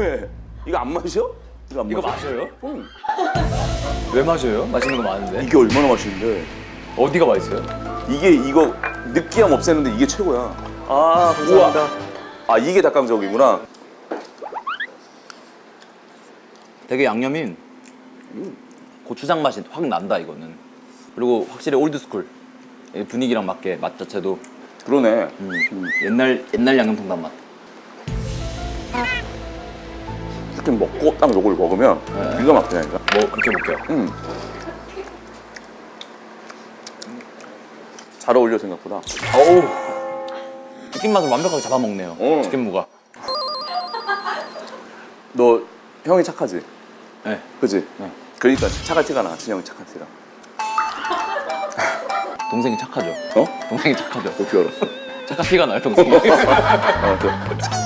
왜? 이거 안 마셔? 이거 안 이거 마셔? 마셔요? 응. 왜 마셔요? 맛있는 거 많은데. 이게 얼마나 맛있는데? 어디가 맛있어요? 이게 이거 느끼함 없애는데 이게 최고야. 아, 감사합니다. 아 이게 닭강정이구나. 되게 양념이 고추장 맛이 확 난다 이거는. 그리고 확실히 올드스쿨 이 분위기랑 맞게 맛 자체도 그러네. 음, 옛날 옛날 양념통닭 맛. 치킨 먹고 딱 요걸 먹으면 네. 기가 막히다니까. 뭐 그렇게 볼게요. 음. 잘 어울려 생각보다. 어우 치킨 맛을 완벽하게 잡아먹네요. 어. 치킨 무가. 너 형이 착하지? 네. 그지? 네. 그러니까 착할 티가 나. 진영이 착할 티가. 동생이 착하죠. 어? 동생이 착하죠. 어떻게 알았어? 착한 피가 나요 동생이. 어, 그